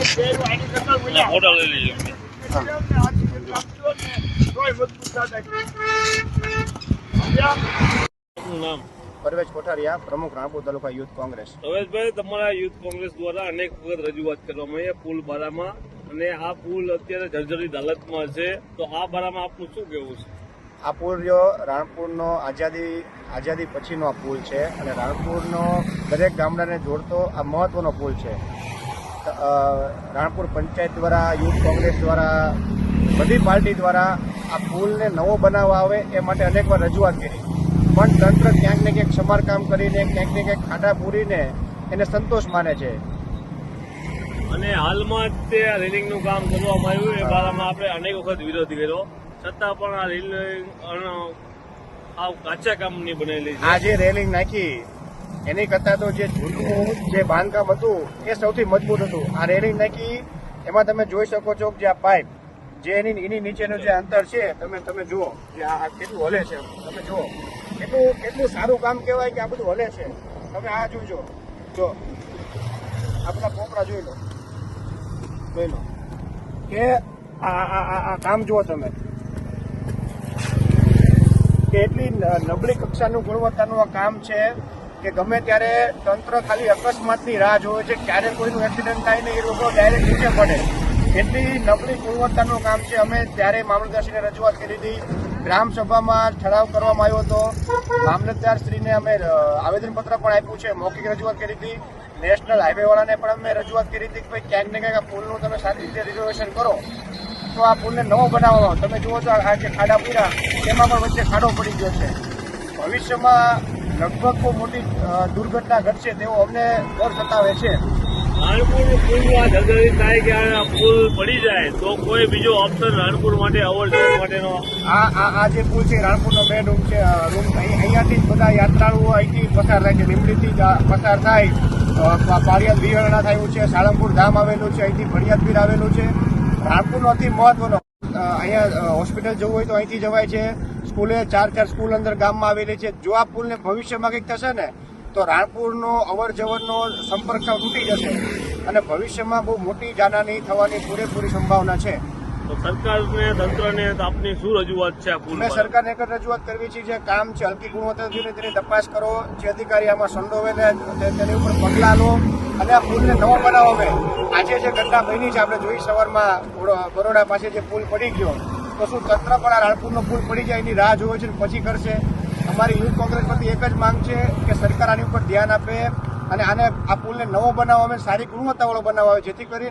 ફોટા લઈ લઈએ નામ પરવેજ કોઠારિયા પ્રમુખ રાણપુર તાલુકા યુથ કોંગ્રેસ. રવેશભાઈ તમારા યુથ કોંગ્રેસ દ્વારા અનેક વખત રજૂઆત કરવામાં આવી. પુલ બારામાં અને આ પુલ અત્યારે જર્જરિત હાલતમાં છે. તો આ બારામાં આપનું શું કહેવું છે? આ પુલ રાણપુરનો આઝાદી આઝાદી પછીનો આ પુલ છે અને રાણપુરનો દરેક ગામડાને જોડતો આ મહત્વનો પુલ છે. રાણપુર પંચાયત દ્વારા યુથ કોંગ્રેસ દ્વારા બધી પાર્ટી દ્વારા આ પુલને નવો બનાવવા આવે એ માટે અનેકવાર રજૂઆત કરી. પણ તંત્ર ક્યાંક ને ક્યાંક સમારકામ કરીને ક્યાંક ને ક્યાંક ખાડા પૂરીને એને સંતોષ માને છે. અને હાલમાં જ તે રેલિંગનું કામ કરવામાં આવ્યું એ બારામાં આપણે અનેક વખત વિરોધ કર્યો. છતાં પણ આ રેલિંગ આ કાચા કામની બનેલી છે. આ જે રેલિંગ નાખી એની કરતાં તો જે જૂનું જે બાંધકામ હતું, એ સૌથી મજબૂત હતું. આ રેલિંગ નાખી, એમાં તમે જોઈ શકો છો કે આ પાઇપ, જે એની એની નીચેનું જે અંતર છે, તમે તમે જુઓ, જે આ કેટલું હલે છે તમે જુઓ. કેટલું કેટલું સારું કામ કહેવાય કે આ બધું હલે છે. તમે આ જોજો. જો. આ બધા પોપડા જોઈ લો. જોઈ લો. કે આ કામ જુઓ તમે. કે એટલી નબળી કક્ષાનું ગુણવત્તાનું આ કામ છે. કે ગમે ત્યારે તંત્ર ખાલી અકસ્માતની રાહ જોવે છે, ક્યારે કોઈનું એક્સિડન્ટ થાય ને એ લોકો ડાયરેક્ટ નીચે પડે. એટલી નબળી ગુણવત્તાનું કામ છે. અમે ત્યારે મામલતદારશ્રીને રજૂઆત કરી હતી. ગ્રામસભામાં ઠરાવ કરવામાં આવ્યો હતો. મામલતદારશ્રીને અમે આવેદનપત્ર પણ આપ્યું છે. મૌખિક રજૂઆત કરી હતી. નેશનલ હાઈવેવાળાને પણ અમે રજૂઆત કરી હતી કે ભાઈ, ક્યાંક ને ક્યાંક પુલનું તમે સારી રીતે રિઝર્વેશન કરો. તો આ પુલને નવો બનાવવામાં તમે જુઓ છો આ જે ખાડા પૂરા, તેમાં પણ વચ્ચે ખાડો પડી ગયો છે. ભવિષ્યમાં લગભગ બહુ મોટી દુર્ઘટના ઘટશે તેવો અમને ડર સતાવે છે. રાણપુર પુલનું આ થાય કે આ પુલ પડી જાય તો કોઈ બીજો ઓપ્શન રાણપુર માટે અવર માટેનો. આ આ આ જે પુલ છે રાણપુરનો બે રૂમ છે રૂમ અહીં- અહીંયાથી જ બધા યાત્રાળુઓ અહીંથી પસાર થાય છે લીંબડીથી જ પસાર થાય. પાળિયાદ વિહરણા થયું છે સાળંગપુર ધામ આવેલું છે અહીંથી ભડિયાદપીર આવેલું છે. રાણપુરનો અતિ મહત્વનો અહીંયા હોસ્પિટલ જવું હોય તો અહીંથી જવાય છે. સ્કૂલે ચાર ચાર સ્કૂલ અંદર ગામમાં આવેલી છે. જો આ પુલને ભવિષ્યમાં કંઈક થશે ને તો રાણપુરનો અવર જવરનો સંપર્ક તૂટી જશે અને ભવિષ્યમાં બહુ મોટી જાનહાની થવાની પૂરેપૂરી સંભાવના છે. તો સરકારને તંત્રને આપની શું રજૂઆત છે પુલ મેં સરકારને એક રજૂઆત કરવી છે જે કામ છે હલકી ગુણવત્તાથી તેની તપાસ કરો જે અધિકારી આમાં સંડોવે તેની ઉપર પગલાં લો અને આ પુલને નવો બનાવો મેં આજે જે ઘટના બની છે આપણે જોઈ સવારમાં બરોડા પાસે જે પુલ પડી ગયો તો શું તંત્ર પણ આ રાણપુરનો પુલ પડી જાય એની રાહ જોવે છે પછી કરશે. અમારી યુથ કોંગ્રેસ પરથી એક જ માંગ છે કે સરકાર આની ઉપર ધ્યાન આપે અને આને આ પુલને નવો બનાવવા અમે સારી ગુણવત્તાવાળો બનાવવા જેથી કરીને